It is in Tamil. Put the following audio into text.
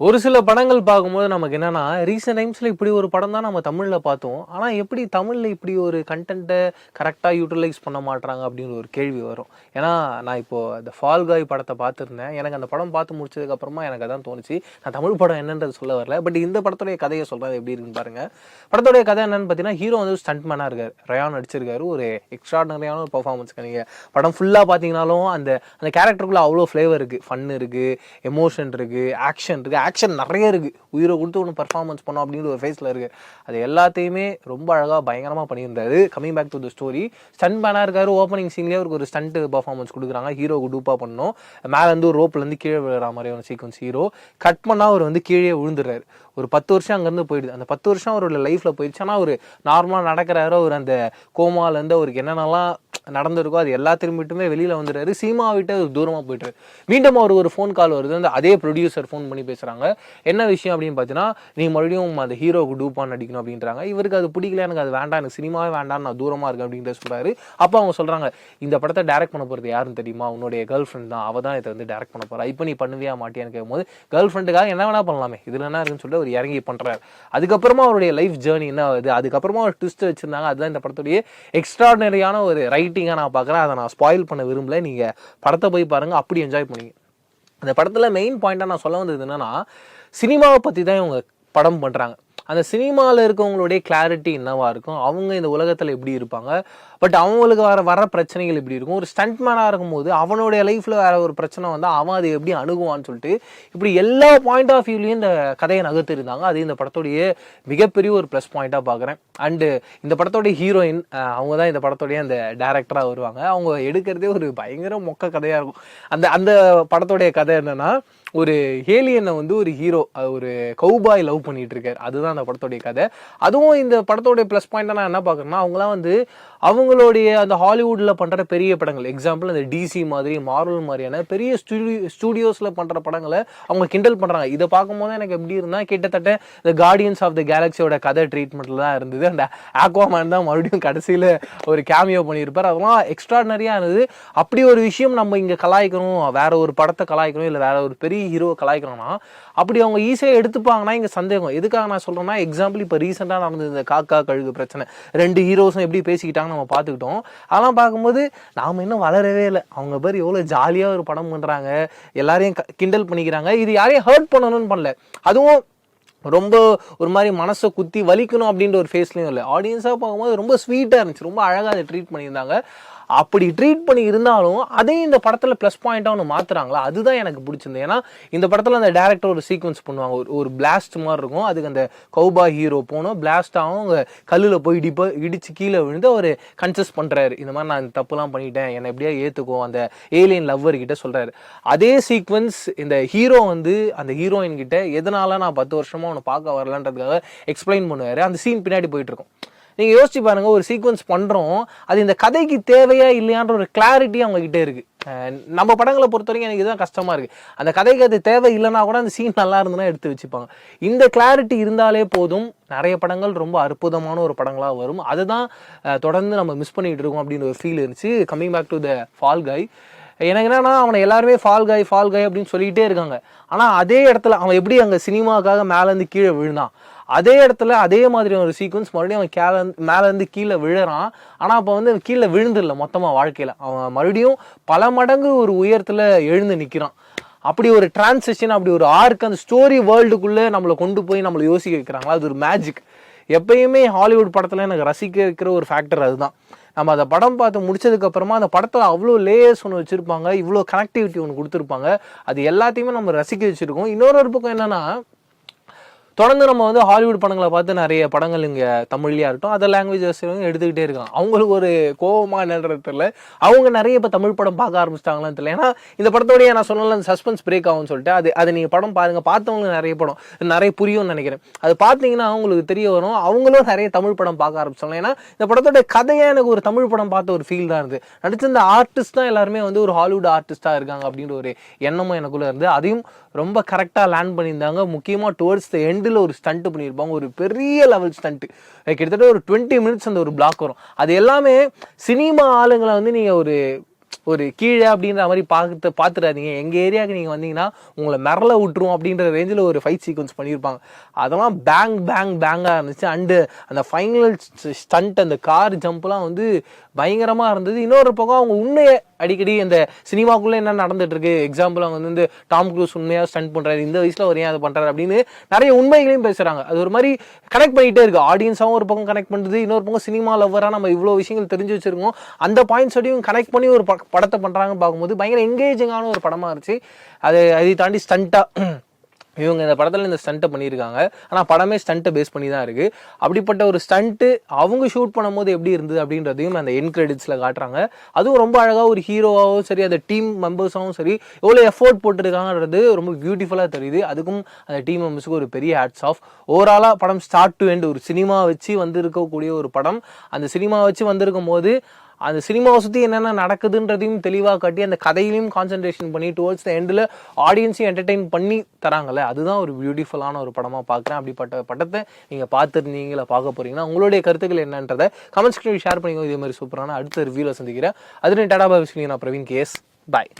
ஒரு சில படங்கள் பார்க்கும்போது நமக்கு என்னன்னா ரீசெண்ட் டைம்ஸில் இப்படி ஒரு படம் தான் நம்ம தமிழில் பார்த்தோம். ஆனால் எப்படி தமிழில் இப்படி ஒரு கண்டென்ட்டை கரெக்டாக யூட்டிலைஸ் பண்ண மாட்டுறாங்க அப்படின்னு ஒரு கேள்வி வரும். ஏன்னா நான் இப்போ அந்த ஃபால் காய் படத்தை பார்த்துருந்தேன். எனக்கு அந்த படம் பார்த்து முடிச்சதுக்கப்புறமா எனக்கு அதான் தோணுச்சு. நான் தமிழ் படம் என்னன்றது சொல்ல வரல. பட் இந்த படத்துடைய கதையை சொல்கிறது எப்படி இருக்குன்னு பாருங்க. படத்துடைய கதை என்னன்னு பார்த்தீங்கன்னா ஹீரோ வந்து ஸ்டண்ட் மேனாக இருக்கார். ரயான் நடிச்சிருக்காரு. ஒரு எக்ஸ்ட்ராடனரியான ஒரு பர்ஃபார்மன்ஸ்க்கு நீங்கள் படம் ஃபுல்லாக பார்த்தீங்கனாலும் அந்த அந்த கேரக்டருக்குள்ள அவ்வளோ ஃப்ளேவர் இருக்குது ஃபன் இருக்குது எமோஷன் இருக்குது ஆக்ஷன் இருக்குது ஆக்ஷன் நிறைய இருக்குது உயிரை கொடுத்து ஒன்று பர்ஃபார்மன்ஸ் பண்ணோம் அப்படிங்கிற ஒரு ஃபேஸில் இருக்குது அது எல்லாத்தையுமே ரொம்ப அழகாக பயங்கரமாக பண்ணியிருந்தாரு. Coming back to the story stun பேனாக இருக்காரு. ஓப்பனிங் சீன்லேயே அவருக்கு ஒரு ஸ்டண்ட் பர்ஃபார்மன்ஸ் கொடுக்குறாங்க. ஹீரோ டூப்பாக பண்ணோம். மேலேருந்து ஒரு ரோப்லேருந்து கீழே விழுற மாதிரியான சீக்வன்ஸ் ஹீரோ கட் பண்ணால் அவர் வந்து கீழே விழுந்துடுறாரு. ஒரு பத்து வருஷம் அங்கேருந்து போயிடுது. அந்த பத்து வருஷம் அவரோட லைஃப்பில் போயிடுச்சு. ஆனால் அவர் நார்மலாக நடக்கிறாரோ அவர் அந்த கோமாலேருந்து அவருக்கு என்னென்னலாம் நடந்திருக்கோ அது எல்லாத்தையும் மட்டுமே வெளியில் வந்துடுறாரு. சீமாவிட்ட தூரமாக போயிட்டுரு. மீண்டும் அவர் ஒரு ஃபோன் கால் வருது. அந்த அதே ப்ரொடியூசர் ஃபோன் பண்ணி பேசுகிறாங்க என்ன விஷயம் அப்படின்னு பார்த்தீங்கன்னா நீ மறுபடியும் அந்த ஹீரோவுக்கு டூப்பான் நடிக்கணும் அப்படின்றாங்க. இவருக்கு அது பிடிக்கல எனக்கு அது வேண்டாம். எனக்கு சினிமாவே வேண்டாம். நான் தூரமாக இருக்கேன் அப்படின்ட்டு சொல்கிறாரு அப்போ அவங்க சொல்கிறாங்க இந்த படத்தை டேரக்ட் பண்ண போகிறது யாருன்னு தெரியுமா? உன்னுடைய கேர்ள் ஃப்ரெண்ட் தான். அவள் தான் இதை வந்து டேரக்ட் பண்ண போகிறா இப்போ நீ பண்ணுவியா மாட்டியான்னு கேட்கும்போது கேர்ள் ஃப்ரெண்டுக்காக என்ன வேணால் பண்ணலாமே. இதில் என்ன இருக்குன்னு சொல்லிட்டு அவர் இறங்கி பண்ணுறாரு அதுக்கப்புறமா அவருடைய லைஃப் ஜேர்னி என்ன ஆகுது? அதுக்கப்புறமா ஒரு ட்விஸ்ட் வச்சிருந்தாங்க. அதுதான் இந்த படத்துடைய எக்ஸ்ட்ராடனரியான ஒரு ரைட் ரைட்டிங்காக நான் பார்க்குறேன். அதை நான் ஸ்பாயில் பண்ண விரும்பல. நீங்கள் படத்தை போய் பாருங்கள் அப்படி என்ஜாய் பண்ணீங்க. அந்த படத்தில் மெயின் பாயிண்ட்டாக நான் சொல்ல வந்தது என்னென்னா சினிமாவை பற்றி தான் இவங்க படம் பண்ணுறாங்க அந்த சினிமாவில் இருக்கவங்களுடைய கிளாரிட்டி என்னவாக இருக்கும்? அவங்க இந்த உலகத்தில் எப்படி இருப்பாங்க? பட் அவங்களுக்கு வர வர பிரச்சனைகள் எப்படி இருக்கும்? ஒரு ஸ்டண்ட் மேனாக இருக்கும்போது அவனுடைய லைஃப்பில் வேற ஒரு பிரச்சனை வந்தால் அவன் அதை எப்படி அணுகுவான்னு சொல்லிட்டு இப்படி எல்லா பாயிண்ட் ஆஃப் வியூலையும் இந்த கதையை நகர்த்திருந்தாங்க அது இந்த படத்துடைய மிகப்பெரிய ஒரு ப்ளஸ் பாயிண்ட்டாக பார்க்குறேன் அண்டு இந்த படத்தோடைய ஹீரோயின் அவங்க தான் இந்த படத்தோடைய அந்த டேரக்டராக வருவாங்க. அவங்க எடுக்கிறதே ஒரு பயங்கர மொக்க கதையாக இருக்கும். அந்த அந்த படத்தோடைய கதை என்னென்னா ஒரு ஏலியனை வந்து ஒரு ஹீரோ ஒரு கௌபாய் லவ் பண்ணிட்டு இருக்காரு அதுதான் அந்த படத்தோடைய கதை. அதுவும் இந்த படத்தோடைய ப்ளஸ் பாயிண்ட் நான் என்ன பார்க்குறேன்னா அவங்களாம் வந்து அவங்களுடைய அந்த ஹாலிவுட்டில் பண்ணுற பெரிய படங்கள். எக்ஸாம்பிள் அந்த டிசி மாதிரி மார்வல் மாதிரியான பெரிய ஸ்டுடியோ ஸ்டுடியோஸில் பண்ணுற படங்களை அவங்க கிண்டல் பண்ணுறாங்க இதை பார்க்கும்போது எனக்கு எப்படி இருந்தால் கிட்டத்தட்ட இந்த கார்டியன்ஸ் ஆஃப் த கேலக்ஸியோட கதை ட்ரீட்மெண்ட்டில் தான் இருந்தது. அந்த ஆக்வாமேன் தான் மறுபடியும் கடைசியில் ஒரு கேமியோ பண்ணியிருப்பார். அதெல்லாம் எக்ஸ்ட்ராடனரியாக இருந்தது. அப்படி ஒரு விஷயம் நம்ம இங்கே கலாய்க்கணும் வேற ஒரு படத்தை கலாய்க்கணும் இல்லை வேற ஒரு பெரிய ஹீரோவை கலாய்க்கணும்னா அப்படி அவங்க ஈஸியாக எடுத்துப்பாங்கன்னா இங்கே சந்தேகம். எதுக்காக நான் சொல்கிறேன்னா எக்ஸாம்பிள் இப்போ ரீசெண்டாக நடந்தது இந்த காக்கா கழுகு பிரச்சனை. ரெண்டு ஹீரோஸும் எப்படி பேசிக்கிட்டாங்கன்னு நம்ம பார்த்துக்கிட்டோம். அதெல்லாம் பார்க்கும்போது நாம் இன்னும் வளரவே இல்லை. அவங்க பேர் எவ்வளோ ஜாலியாக ஒரு படம் பண்ணுறாங்க எல்லாரையும் க- கிண்டல் பண்ணிக்கிறாங்க. இது யாரையும் ஹர்ட் பண்ணணும்னு பண்ணல. அதுவும் ரொம்ப ஒரு மாதிரி மனசை குத்தி வலிக்கணும் அப்படின்ற ஒரு ஃபேஸ்லையும் இல்லை. ஆடியன்ஸாக பார்க்கும்போது ரொம்ப ஸ்வீட்டாக இருந்துச்சு. ரொம்ப அழகாக அதை ட்ரீட் பண்ணியிருந்தாங்க. அப்படி ட்ரீட் பண்ணி இருந்தாலும் அதையும் இந்த படத்தில் ப்ளஸ் பாயிண்ட்டாக ஒன்று மாற்றுறாங்களா அதுதான் எனக்கு பிடிச்சிருந்தது. ஏன்னா இந்த படத்தில் அந்த டேரக்டர் ஒரு சீக்வன்ஸ் பண்ணுவாங்க. ஒரு ஒரு பிளாஸ்ட் மாதிரி இருக்கும். அதுக்கு அந்த கௌபா ஹீரோ போனோம். பிளாஸ்டாகவும் அவங்க கல்லில் போய் இடிப்ப இடித்து கீழே விழுந்து அவர் கன்சஸ் பண்ணுறாரு இந்த மாதிரி நான் தப்புலாம் பண்ணிட்டேன். என்னை எப்படியா ஏற்றுக்கோ அந்த ஏலியன் லவ்வர் கிட்ட சொல்கிறாரு அதே சீக்வன்ஸ் இந்த ஹீரோ வந்து அந்த ஹீரோயின் கிட்ட எதனால நான் பத்து வருஷமாக அவனை பார்க்க வரலன்றதுக்காக எக்ஸ்பிளைன் பண்ணுவார். அந்த சீன் பின்னாடி போயிட்டு இருக்கும். நீங்கள் யோசிச்சு பாருங்கள் ஒரு சீக்வன்ஸ் பண்ணுறோம் அது இந்த கதைக்கு தேவையா இல்லையான்ற ஒரு கிளாரிட்டி அவங்கக்கிட்டே இருக்குது நம்ம படங்களை பொறுத்த வரைக்கும் எனக்கு இதுதான் கஷ்டமாக இருக்குது அந்த கதைக்கு அது தேவை இல்லைனா கூட அந்த சீன் நல்லா இருந்ததுன்னா எடுத்து வச்சுப்பாங்க. இந்த கிளாரிட்டி இருந்தாலே போதும். நிறைய படங்கள் ரொம்ப அற்புதமான ஒரு படங்களாக வரும். அதுதான் தொடர்ந்து நம்ம மிஸ் பண்ணிகிட்டு இருக்கோம் அப்படின்னு ஒரு ஃபீல் இருந்துச்சு. Coming back to the fall guy எனக்கு என்னன்னா அவனை எல்லாருமே ஃபால் காய் ஃபால் காய் அப்படின்னு சொல்லிக்கிட்டே இருக்காங்க. ஆனால் அதே இடத்துல அவன் எப்படி அங்கே சினிமாக்காக மேலேருந்து கீழே விழுந்தான்? அதே இடத்துல அதே மாதிரி ஒரு சீக்வன்ஸ் மறுபடியும் அவன் கேல மேலேருந்து கீழே விழுறான். ஆனால் அப்போ வந்து அவன் கீழே விழுந்துடல மொத்தமாக வாழ்க்கையில். அவன் மறுபடியும் பல மடங்கு ஒரு உயரத்தில் எழுந்து நிற்கிறான் அப்படி ஒரு டிரான்சிஷன் அப்படி ஒரு ஆர்க் அந்த ஸ்டோரி வேர்ல்டுக்குள்ளே நம்மளை கொண்டு போய் நம்மளை யோசிக்க வைக்கிறாங்களா? அது ஒரு மேஜிக் எப்பயுமே ஹாலிவுட் படத்தில் எனக்கு ரசிக்க வைக்கிற ஒரு ஃபேக்டர் அதுதான். நம்ம அந்த படம் பார்த்து முடிச்சதுக்கப்புறமா அந்த படத்தில் அவ்வளோ லேயர்ஸ் ஒன்று வச்சுருப்பாங்க இவ்வளோ கனெக்டிவிட்டி ஒன்று கொடுத்துருப்பாங்க. அது எல்லாத்தையுமே நம்ம ரசிக்க வச்சுருக்கோம். இன்னொரு ஒரு பக்கம் என்னென்னா தொடர்ந்து நம்ம வந்து ஹாலிவுட் படங்களை பார்த்து நிறைய படங்கள் இங்கே தமிழ்லேயே இருக்கட்டும் அதர் லாங்குவேஜஸ் எடுத்துக்கிட்டே இருக்காங்க. அவங்களுக்கு ஒரு கோபமாக என்னன்றது தெரியல. அவங்க நிறைய இப்போ தமிழ் படம் பார்க்க ஆரம்பிச்சிட்டாங்களான்னு தெரியல. ஏன்னா இந்த படத்தோடய நான் சொன்னல அந்த சஸ்பென்ஸ் பிரேக் ஆகும்னு சொல்லிட்டு அது அதை நீங்கள் படம் பாருங்கள் பார்த்தவங்களுக்கு நிறைய படம் நிறைய புரியும்னு நினைக்கிறேன். அது பார்த்தீங்கன்னா அவங்களுக்கு தெரிய வரும். அவங்களும் நிறைய தமிழ் படம் பார்க்க ஆரம்பிச்சாங்க ஏன்னா இந்த படத்தோட கதையாக எனக்கு ஒரு தமிழ் படம் பார்த்த ஒரு ஃபீல் தான் இருந்து நடிச்ச இந்த ஆர்டிஸ்ட் தான் எல்லாருமே வந்து ஒரு ஹாலிவுட் ஆர்டிஸ்ட்டாக இருக்காங்க அப்படின்ற ஒரு எண்ணமும் எனக்குள்ளே இருந்து அதையும் ரொம்ப கரெக்டாக லேண்ட் பண்ணியிருந்தாங்க. முக்கியமாக டுவர்ட்ஸ் த எண்டில் ஒரு ஸ்டண்ட்டு பண்ணியிருப்பாங்க ஒரு பெரிய லெவல் ஸ்டண்ட்டு கிட்டத்தட்ட ஒரு டுவெண்ட்டி மினிட்ஸ் அந்த ஒரு பிளாக் வரும். அது எல்லாமே சினிமா ஆளுங்களை வந்து நீங்கள் ஒரு ஒரு கீழே அப்படின்ற மாதிரி பார்த்து பார்த்துடாதீங்க. எங்கள் ஏரியாவுக்கு நீங்கள் வந்தீங்கன்னா உங்களை மிரள விட்டுரும் அப்படின்ற ரேஞ்சில் ஒரு ஃபைட் சீக்வன்ஸ் பண்ணியிருப்பாங்க அதெல்லாம் பேங் பேங் பேங்காக இருந்துச்சு. அண்டு அந்த ஃபைனல் ஸ்டண்ட் அந்த கார் ஜம்ப்லாம் வந்து பயங்கரமாக இருந்தது. இன்னொரு பக்கம் அவங்க உண்மையை அடிக்கடி இந்த சினிமாக்குள்ளே என்ன நடந்துட்டு இருக்கு எக்ஸாம்பிள் அவங்க வந்து இந்த டாம் க்ரூஸ் உண்மையாக ஸ்டண்ட் பண்ணுறாரு இந்த வயசில் அவர் ஏன் அதை பண்ணுறாரு அப்படின்னு நிறைய உண்மைகளையும் பேசுகிறாங்க அது ஒரு மாதிரி கனெக்ட் பண்ணிகிட்டே இருக்கு. ஆடியன்ஸாகவும் ஒரு பக்கம் கனெக்ட் பண்ணுறது இன்னொரு பக்கம் சினிமா லவ்வராக நம்ம இவ்வளோ விஷயங்கள் தெரிஞ்சு வச்சிருக்கோம். அந்த பாயிண்ட்ஸோடையும் கனெக்ட் பண்ணி ஒரு ப- படத்தை பண்ணுறாங்கன்னு பார்க்கும்போது பயங்கர எங்கேஜிங்கான ஒரு படமாக இருந்துச்சு. அது அதை தாண்டி ஸ்டண்ட்டாக இவங்க இந்த படத்தில் இந்த ஸ்டண்ட்டை பண்ணியிருக்காங்க. ஆனால் படமே ஸ்டண்ட்டை பேஸ் பண்ணி தான் இருக்குது அப்படிப்பட்ட ஒரு ஸ்டண்ட்டு அவங்க ஷூட் பண்ணும்போது எப்படி இருந்தது அப்படின்றதையும் அந்த என் கிரெடிட்ஸில் காட்டுறாங்க. அதுவும் ரொம்ப அழகாக ஒரு ஹீரோவாகவும் சரி அந்த டீம் மெம்பர்ஸாகவும் சரி எவ்வளோ எஃபோர்ட் போட்டிருக்காங்கன்றது ரொம்ப பியூட்டிஃபுல்லாக தெரியுது. அதுக்கும் அந்த டீம் மெம்பர்ஸுக்கு ஒரு பெரிய ஹேட்ஸ் ஆஃப் ஓவராலாக படம் ஸ்டார்ட் டு எண்ட் ஒரு சினிமா வச்சு வந்திருக்கக்கூடிய ஒரு படம். அந்த சினிமா வச்சு வந்திருக்கும் போது அந்த சினிமாவை சுற்றி என்னென்ன நடக்குதுன்றதையும் தெளிவாக காட்டி அந்த கதையிலையும் கான்சென்ட்ரேஷன் பண்ணி டுவர்ட்ஸ் த எண்டில் ஆடியன்ஸையும் என்டர்டெயின் பண்ணி தராங்கல்ல? அதுதான் ஒரு பியூட்டிஃபுல்லான ஒரு படமாக பார்க்குறேன் அப்படிப்பட்ட படத்தை நீங்கள் பார்த்துருந்தீங்களா பார்க்க போகிறீங்கன்னா உங்களுடைய கருத்துக்கள் என்னன்றதை கமெண்ட்ஸ் ஷேர் பண்ணிக்கோங்க. இதே மாதிரி சூப்பரான அடுத்த ரிவ்யூவில் சந்திக்கிறேன். அதுலேயும் டாடா பாய் நான் பிரவீன் கேஸ் பாய்